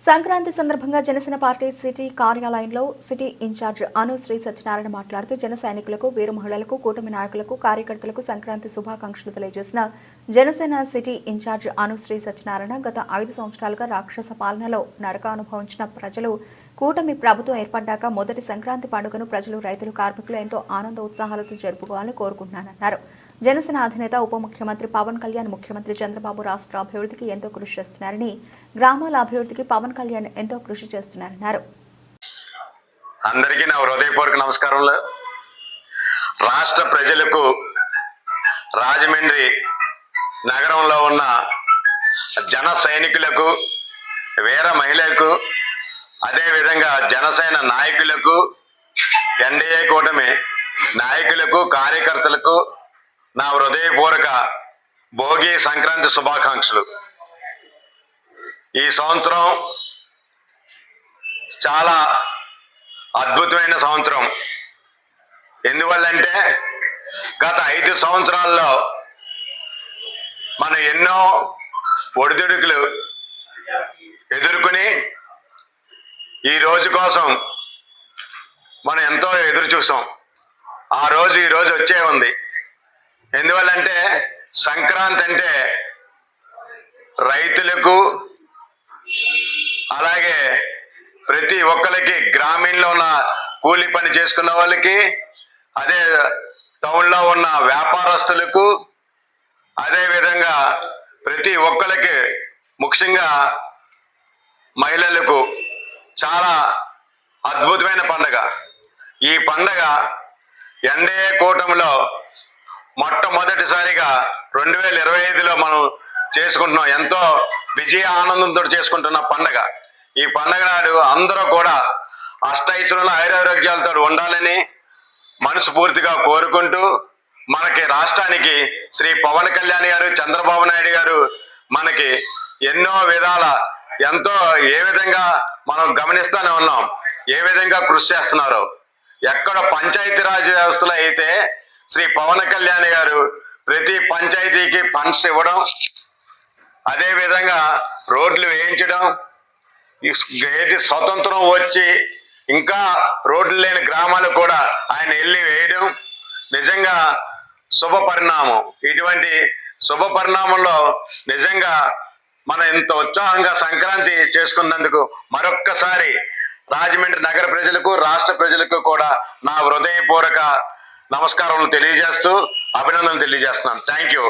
సంక్రాంతి సందర్భంగా Janasena party city కార్యాలయంలో city in charge Anushri Satyanarayana మాట్లాడుతూ జన సైనికులకు వీర మహిళలకు కూటమి నాయకులకు కార్యకర్తలకు సంక్రాంతి శుభాకాంక్షలు తెలియజేసిన Janasena city in charge Anushri Satyanarayana గత ఐదు సంవత్సరాలుగా రాక్షస పాలనలో నరక అనుభవించిన ప్రజలు కూటమి ప్రభుత్వం ఏర్పడ్డాక మొదటి సంక్రాంతి పండుగను ప్రజలు రైతులు కార్మికులు ఎంతో ఆనంద ఉత్సాహాలతో జరుపుకోవాలని కోరుకుంటున్నానన్నారు జనసేన అధినేత ఉప ముఖ్యమంత్రి పవన్ కళ్యాణ్ ముఖ్యమంత్రి చంద్రబాబు రాష్ట్ర అభివృద్ధికి ఎంతో కృషి చేస్తున్నారని గ్రామాల అభివృద్ధికి పవన్ కళ్యాణ్ ఎంతో కృషి చేస్తున్నారన్నారు. అందరికీ నా హృదయపూర్వక నమస్కారంలో రాష్ట్ర ప్రజలకు రాజమండ్రి నగరంలో ఉన్న జన సైనికులకు వీర మహిళలకు అదేవిధంగా జనసేన నాయకులకు ఎన్డీఏ కూటమి నాయకులకు కార్యకర్తలకు నా హృదయపూర్వక భోగి సంక్రాంతి శుభాకాంక్షలు. ఈ సంవత్సరం చాలా అద్భుతమైన సంవత్సరం. ఎందువల్లంటే గత ఐదు సంవత్సరాల్లో మనం ఎన్నో ఒడిదుడుకులు ఎదుర్కొని ఈ రోజు కోసం మనం ఎంతో ఎదురు చూసాం ఆ రోజు ఈ రోజు వచ్చే ఉంది. ఎందువల్లంటే సంక్రాంతి అంటే రైతులకు అలాగే ప్రతి ఒక్కరికి గ్రామీణలో ఉన్న కూలి పని చేసుకున్న వాళ్ళకి అదే టౌన్లో ఉన్న వ్యాపారస్తులకు అదే విధంగా ప్రతి ఒక్కరికి ముఖ్యంగా మహిళలకు చాలా అద్భుతమైన పండగ. ఈ పండగ ఎన్డీఏ కూటమిలో మొట్టమొదటిసారిగా రెండు వేల ఇరవై ఐదులో మనం చేసుకుంటున్నాం ఎంతో విజయ ఆనందంతో చేసుకుంటున్న పండగ. ఈ పండగ నాడు అందరూ కూడా అష్టైశ్వర్యుల ఐరారోగ్యాలతో ఉండాలని మనస్ఫూర్తిగా కోరుకుంటూ మనకి రాష్ట్రానికి శ్రీ పవన్ కళ్యాణ్ గారు చంద్రబాబు నాయుడు గారు మనకి ఎన్నో విధాల ఎంతో ఏ విధంగా మనం గమనిస్తూనే ఉన్నాం ఏ విధంగా కృషి చేస్తున్నారో. ఎక్కడ పంచాయతీరాజ్ వ్యవస్థలో అయితే శ్రీ పవన్ కళ్యాణ్ గారు ప్రతి పంచాయతీకి ఫండ్స్ ఇవ్వడం అదేవిధంగా రోడ్లు వేయించడం ఏది స్వతంత్రం వచ్చి ఇంకా రోడ్లు లేని గ్రామాలు కూడా ఆయన వెళ్ళి వేయడం నిజంగా శుభ పరిణామం. ఇటువంటి శుభ పరిణామంలో నిజంగా మనం ఇంత ఉత్సాహంగా సంక్రాంతి చేసుకున్నందుకు మరొక్కసారి రాజమండ్రి నగర ప్రజలకు రాష్ట్ర ప్రజలకు కూడా నా హృదయపూర్వక నమస్కారం తెలియజేస్తూ అభినందనలు తెలియజేస్తున్నాను. Thank you